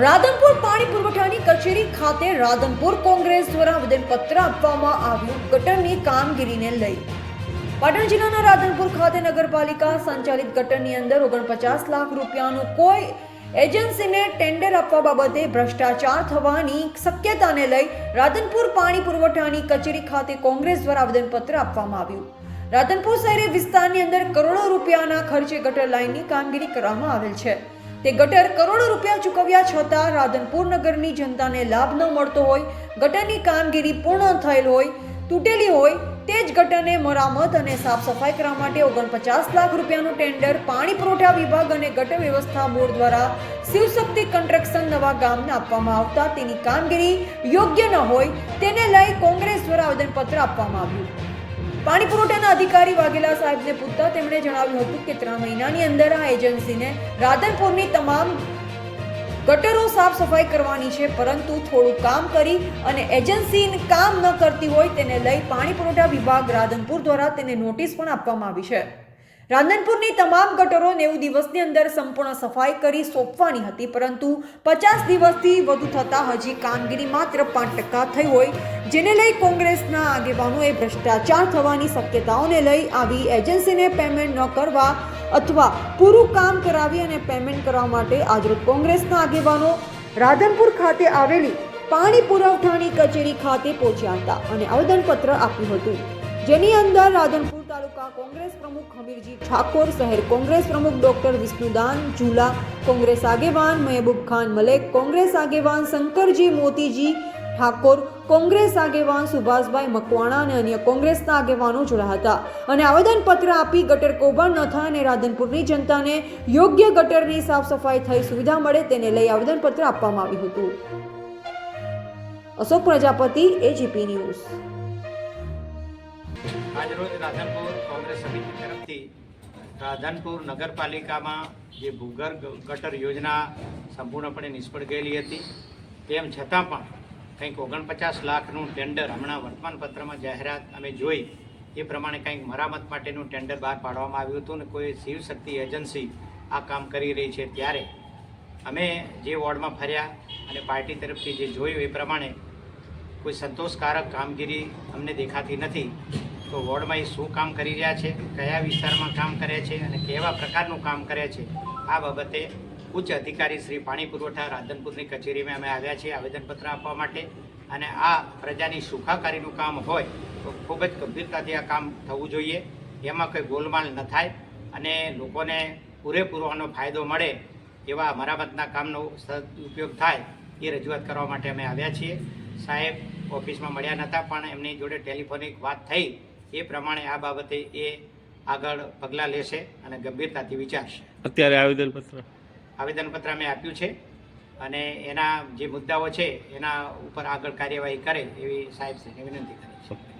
રાધનપુર પાણી પુરવઠાની કચેરી ખાતે રાધનપુર કોંગ્રેસ દ્વારા આવેદનપત્ર આપવામાં આવ્યું. ગટરની કામગીરીને લઈ પાટણ જિલ્લાના રાધનપુર ખાતે નગરપાલિકા સંચાલિત ગટરની અંદર ઓગણપચાસ લાખ રૂપિયાનું કોઈ એજન્સીને ટેન્ડર આપવા બાબતે ભ્રષ્ટાચાર થવાની શક્યતાને લઈ રાધનપુર પાણી પુરવઠાની કચેરી ખાતે કોંગ્રેસ દ્વારા આવેદનપત્ર આપવામાં આવ્યું. રાધનપુર શહેરી વિસ્તારની અંદર કરોડો રૂપિયાના ખર્ચે ગટર લાઇનની કામગીરી કરવામાં આવેલ છે. તે ગટર કરોડો રૂપિયા ચૂકવ્યા છતાં રાધનપુર નગરની જનતાને લાભ ન મળતો હોય, ગટરની કામગીરી પૂર્ણ થયેલ હોય, તૂટેલી હોય, તે જ ગટરને મરામત અને સાફ સફાઈ કરવા માટે ઓગણપચાસ લાખ રૂપિયાનું ટેન્ડર પાણી પુરવઠા વિભાગ અને ગટર વ્યવસ્થા બોર્ડ દ્વારા શિવશક્તિ કન્સ્ટ્રક્શન નવા ગામને આપવામાં આવતા. તેની કામગીરી યોગ્ય ન હોય, તેને લઈ કોંગ્રેસ દ્વારા આવેદનપત્ર આપવામાં આવ્યું. પાણી પુરવઠાના અધિકારી વાઘેલા સાહેબને પૂછતા તેમણે જણાવ્યું હતું કે ત્રણ મહિનાની અંદર આ એજન્સીને રાધનપુરની તમામ ગટરો સાફ સફાઈ કરવાની છે, પરંતુ થોડું કામ કરી અને એજન્સી કામ ન કરતી હોય તેને લઈ પાણી પુરવઠા વિભાગ રાધનપુર દ્વારા તેને નોટિસ પણ આપવામાં આવી છે. રાધનપુરની તમામ ગટરો નેવું દિવસની અંદર સંપૂર્ણ સફાઈ કરી સોંપવાની હતી, પરંતુ પચાસ દિવસથી વધુ થતાં હજી કામગીરી માત્ર પાંચ ટકા થઈ હોય, જેને લઈ કોંગ્રેસના આગેવાનોએ ભ્રષ્ટાચાર થવાની શક્યતાઓને લઈ આવી એજન્સીને પેમેન્ટ ન કરવા અથવા પૂરું કામ કરાવી અને પેમેન્ટ કરવા માટે આજરોજ કોંગ્રેસના આગેવાનો રાધનપુર ખાતે આવેલી પાણી પુરવઠાની કચેરી ખાતે પહોંચ્યા હતા અને આવેદનપત્ર આપ્યું હતું. જેની અંદર રાધનપુર તાલુકા કોંગ્રેસ પ્રમુખ હમીરજી ઠાકોર, શહેર કોંગ્રેસ પ્રમુખ ડોક્ટર વિષ્ણુદાન ઝુલા, કોંગ્રેસ આગેવાન મહેબૂબ ખાન મલેક, કોંગ્રેસ આગેવાન શંકરજી મોતીજી ઠાકોર, કોંગ્રેસ આગેવાન સુભાષભાઈ મકવાણા અને અન્ય કોંગ્રેસના આગેવાનો જોડાયા હતા. અને આવેદનપત્ર આપી ગટર કૌભાંડ ન થાય અને રાધનપુરની જનતાને યોગ્ય ગટરની સાફ સફાઈ થઈ સુવિધા મળે તેને લઈ આવેદનપત્ર આપવામાં આવ્યું હતું. Ashok Prajapati, AGP news. આજરોજ રાધનપુર કોંગ્રેસ સમિતિ તરફથી રાધનપુર નગરપાલિકામાં જે ભૂગર્ભ ગટર યોજના સંપૂર્ણપણે નિષ્ફળ ગયેલી હતી. તેમ છતાં પણ કંઈક ઓગણપચાસ લાખનું ટેન્ડર હમણાં વર્તમાનપત્રમાં જાહેરાત અમે જોઈ. એ પ્રમાણે કંઈક મરામત માટેનું ટેન્ડર બહાર પાડવામાં આવ્યું હતું ને કોઈ શિવશક્તિ એજન્સી આ કામ કરી રહી છે ત્યારે અમે જે વોર્ડમાં ફર્યા અને પાર્ટી તરફથી જે જોયું એ પ્રમાણે કોઈ સંતોષકારક કામગીરી અમને દેખાતી નથી. તો વોર્ડમાં એ શું કામ કરી રહ્યા છે, કયા વિસ્તારમાં કામ કરે છે અને કેવા પ્રકારનું કામ કરે છે, આ બાબતે ઉચ્ચ અધિકારી શ્રી પાણી પુરવઠા રાધનપુરની કચેરીમાં અમે આવ્યા છીએ આવેદનપત્ર આપવા માટે અને આ પ્રજાની સુખાકારીનું કામ હોય તો ખૂબ જ ગંભીરતાથી આ કામ થવું જોઈએ. એમાં કોઈ ગોલમાલ ન થાય અને લોકોને પૂરેપૂરોનો ફાયદો મળે એવા મરામતના કામનો ઉપયોગ થાય એ રજૂઆત કરવા માટે અમે આવ્યા છીએ. સાહેબ ઓફિસમાં મળ્યા નહોતા પણ એમની જોડે ટેલિફોનિક વાત થઈ એ પ્રમાણે આ બાબતે એ આગળ પગલાં લેશે અને ગંભીરતાથી વિચારશે. અત્યારે આવેદનપત્ર. આવેદનપત્ર અમે આપ્યું છે અને એના જે મુદ્દાઓ છે એના ઉપર આગળ કાર્યવાહી કરે એવી સાહેબશ્રીને વિનંતી કરી છે.